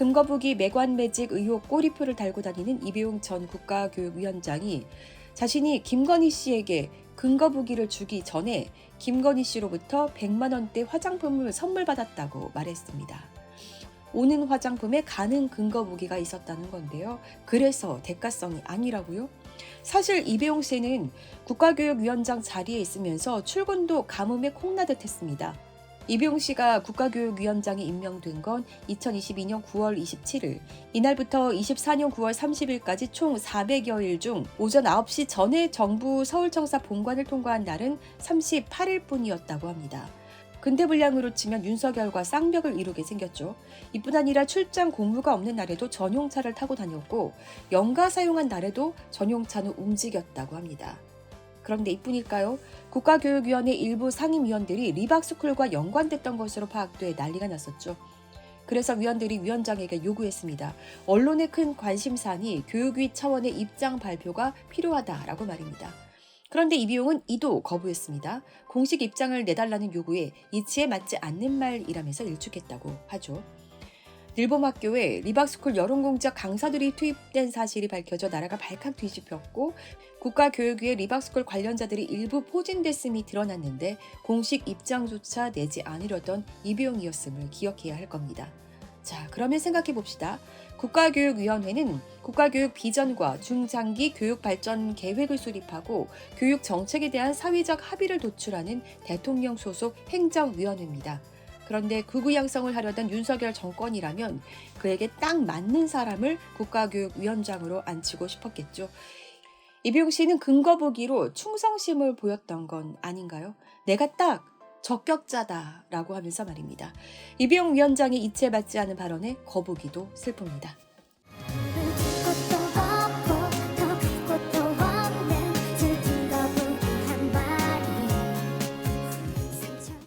금거북이 매관 매직 의혹 꼬리표를 달고 다니는 이배용 전 국가교육위원장이 자신이 김건희 씨에게 금거북이를 주기 전에 김건희 씨로부터 100만 원대 화장품을 선물 받았다고 말했습니다. 오는 화장품에 가는 근거 무기가 있었다는 건데요. 그래서 대가성이 아니라고요? 사실 이배용 씨는 국가교육위원장 자리에 있으면서 출근도 가뭄에 콩나듯 했습니다. 이배용 씨가 국가교육위원장에 임명된 건 2022년 9월 27일, 이날부터 24년 9월 30일까지 총 400여일 중 오전 9시 전에 정부 서울청사 본관을 통과한 날은 38일 뿐이었다고 합니다. 근대 분량으로 치면 윤석열과 쌍벽을 이루게 생겼죠. 이뿐 아니라 출장 공무가 없는 날에도 전용차를 타고 다녔고 연가 사용한 날에도 전용차는 움직였다고 합니다. 그런데 이뿐일까요? 국가교육위원회 일부 상임위원들이 리박스쿨과 연관됐던 것으로 파악돼 난리가 났었죠. 그래서 위원들이 위원장에게 요구했습니다. 언론의 큰 관심사니 교육위 차원의 입장 발표가 필요하다라고 말입니다. 그런데 이비용은 이도 거부했습니다. 공식 입장을 내달라는 요구에 이치에 맞지 않는 말이라면서 일축했다고 하죠. 일본학교에 리박스쿨 여론공작 강사들이 투입된 사실이 밝혀져 나라가 발칵 뒤집혔고 국가교육위의 리박스쿨 관련자들이 일부 포진됐음이 드러났는데 공식 입장조차 내지 않으려던 이비용이었음을 기억해야 할 겁니다. 자, 그러면 생각해 봅시다. 국가교육위원회는 국가교육 비전과 중장기 교육 발전 계획을 수립하고 교육 정책에 대한 사회적 합의를 도출하는 대통령 소속 행정위원회입니다. 그런데 극우 양성을 하려던 윤석열 정권이라면 그에게 딱 맞는 사람을 국가교육위원장으로 앉히고 싶었겠죠. 이병 씨는 근거 보기로 충성심을 보였던 건 아닌가요? 내가 딱 적격자다라고 하면서 말입니다. 이병 위원장의 이치에 맞지 않은 발언에 거부기도 슬픕니다.